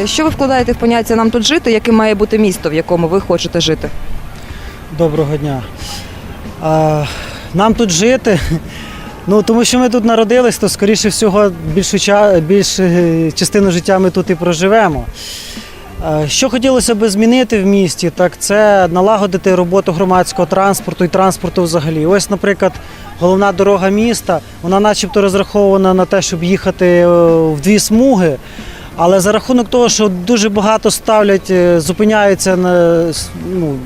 Е, Що ви вкладаєте в поняття нам тут жити? Яким має бути місто, в якому ви хочете жити? Доброго дня. А, нам тут жити. Ну, тому що ми тут народились, то скоріше всього більшу, більшу е, частину життя ми тут і проживемо. Що хотілося б змінити в місті, так це налагодити роботу громадського транспорту і транспорту взагалі. Ось, наприклад, головна дорога міста, вона начебто розрахована на те, щоб їхати е, в дві смуги. Але за рахунок того, що дуже багато ставлять, е, зупиняються на ну,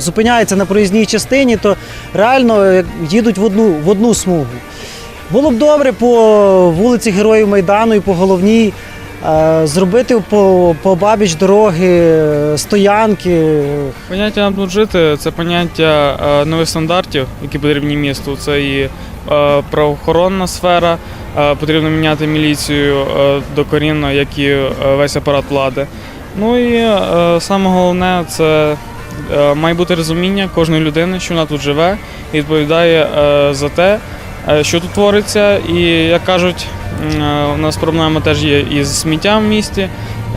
зупиняються на проїзній частині, то реально е, їдуть в одну, в одну смугу. Було б добре по вулиці Героїв Майдану і по головній зробити по, по бабіч дороги, е, стоянки. Поняття нам тут жити це поняття е, нових стандартів, які потрібні місту. Це і е, правоохоронна сфера, е, потрібно міняти міліцію е, докорінно, як і е, весь апарат влади. Ну і е, саме головне це е, має бути розуміння кожної людини, що вона тут живе, і відповідає е, за те, е, що тут твориться. І як кажуть, е, у нас проблема теж є із сміттям в місті.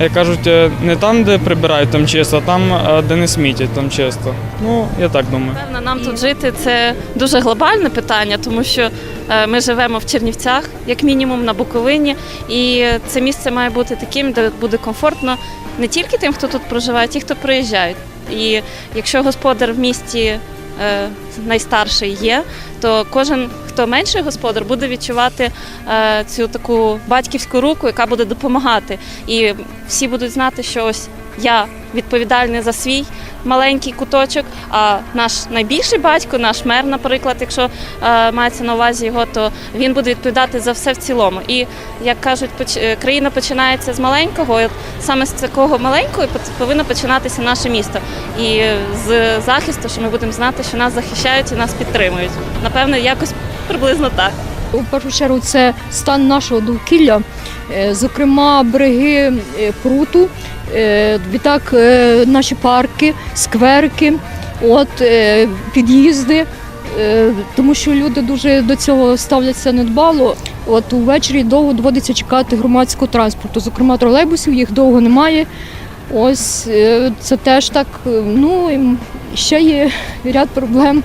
Як кажуть, е, не там, де прибирають, там чисто, а там, е, де не смітять, там чисто. Ну, я так думаю. Певно, нам тут жити це дуже глобальне питання, тому що е, ми живемо в Чернівцях, як мінімум, на Буковині, і це місце має бути таким, де буде комфортно не тільки тим, хто тут проживає, а ті, хто приїжджають. І якщо господар в місті е, найстарший є, то кожен, хто менший господар, буде відчувати е, цю таку батьківську руку, яка буде допомагати. І всі будуть знати, що ось я відповідальний за свій маленький куточок, а наш найбільший батько, наш мер, наприклад, якщо е, мається на увазі його, то він буде відповідати за все в цілому. І як кажуть, е, країна починається з маленького, і саме з такого маленького повинно починатися наше місто. І е, з захисту, що ми будемо знати, що нас захищають і нас підтримують. Напевно, якось приблизно так. У першу чергу це стан нашого довкілля, зокрема береги пруту, відтак е, наші парки, скверки, от, е, під'їзди. е, Тому що люди дуже до цього ставляться недбало. От увечері довго доводиться чекати громадського транспорту. Зокрема, тролейбусів їх довго немає. Ось е, це теж так. е, Ну ще є ряд проблем,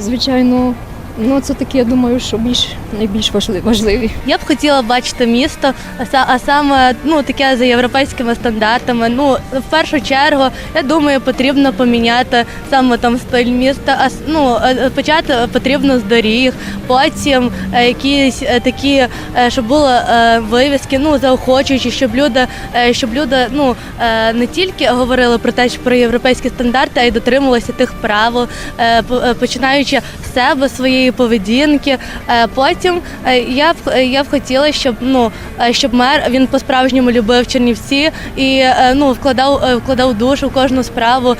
звичайно. Ну, це такі, я думаю, що більш найбільш важливі. Я б хотіла бачити місто, а а саме ну таке за європейськими стандартами. Ну в першу чергу, я думаю, потрібно поміняти саме там стиль міста. А ну е, почати потрібно з доріг, потім е, якісь е, такі, е, щоб були е, вивіски, ну заохочуючі, щоб люди, е, щоб люди ну е, не тільки говорили про те, що про європейські стандарти, а й дотримувалися тих правил, е, е, починаючи з себе своєї поведінки. Е, Потім е, я б е, я б хотіла, щоб ну щоб мер він по-справжньому любив Чернівці і ну вкладав вкладав душу в кожну справу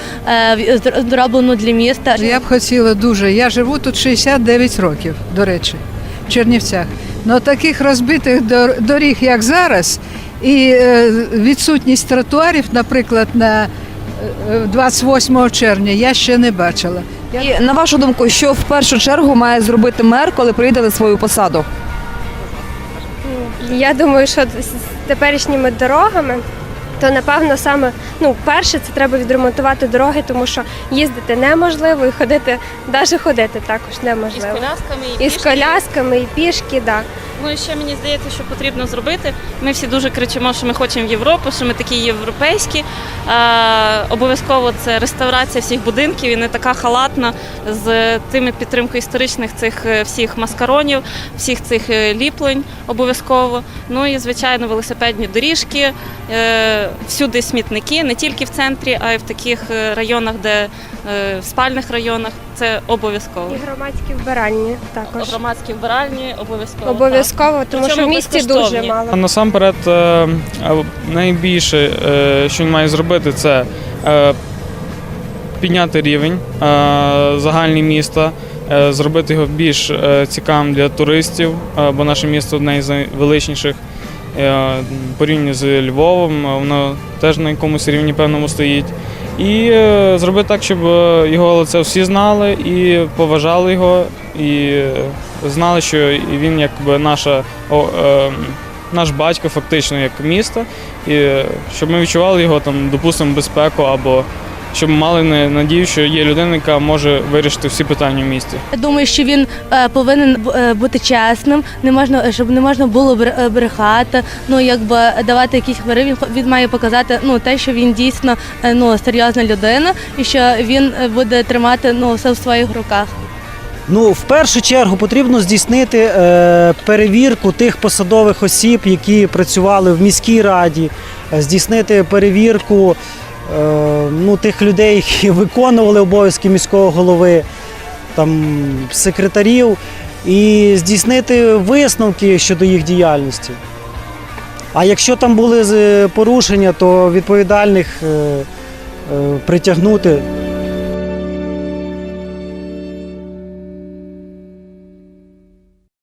зроблену для міста. Я б хотіла дуже. Я живу тут 69 років, до речі, в Чернівцях. Но таких розбитих дор- доріг, як зараз, і відсутність тротуарів, наприклад, на 28 червня, я ще не бачила. І на вашу думку, що в першу чергу має зробити мер, коли прийде на свою посаду? Я думаю, що з з теперішніми дорогами, то напевно саме ну, перше, це треба відремонтувати дороги, тому що їздити неможливо і ходити, навіть ходити також І з неможливо. колясками, і, І з колясками, і пішки, так. Ну і ще мені здається, що потрібно зробити. Ми всі дуже кричимо, що ми хочемо в Європу, що ми такі європейські. Обов'язково це реставрація всіх будинків і не така халатна з тими підтримкою історичних цих е, всіх маскаронів, всіх цих е, ліплень обов'язково. Ну і звичайно, велосипедні доріжки, е, всюди смітники, не тільки в центрі, а й в таких е, районах, де е, в спальних районах. Це обов'язково. І громадські вбиральні також. Громадські вбиральні обов'язково. Обов'язково, тому що в місті дуже мало. А насамперед, е, найбільше, що він має зробити, це підняти рівень загальний міста, зробити його більш цікавим для туристів, бо наше місто одне з найвеличніших порівняно з Львовом, е, воно теж на якомусь рівні певному стоїть. І е, зробити так, щоб е, його лице всі знали і поважали його, і е, знали, що він якби наша о, е, наш батько, фактично, як міста, і е, щоб ми відчували його там, допустимо, безпеку або щоб мали не- надію, що є людина, яка може вирішити всі питання в місті. Я думаю, що він е, повинен е, бути чесним, не можна, щоб не можна було е, брехати, ну якби давати якісь хвари. Він, він має показати ну те, що він дійсно ну серйозна людина, і що він буде тримати ну все в своїх руках. Ну, в першу чергу потрібно здійснити е, перевірку тих посадових осіб, які працювали в міській раді, здійснити перевірку ну, тих людей, які виконували обов'язки міського голови, там, секретарів, і здійснити висновки щодо їх діяльності. А якщо там були порушення, то відповідальних е, е, притягнути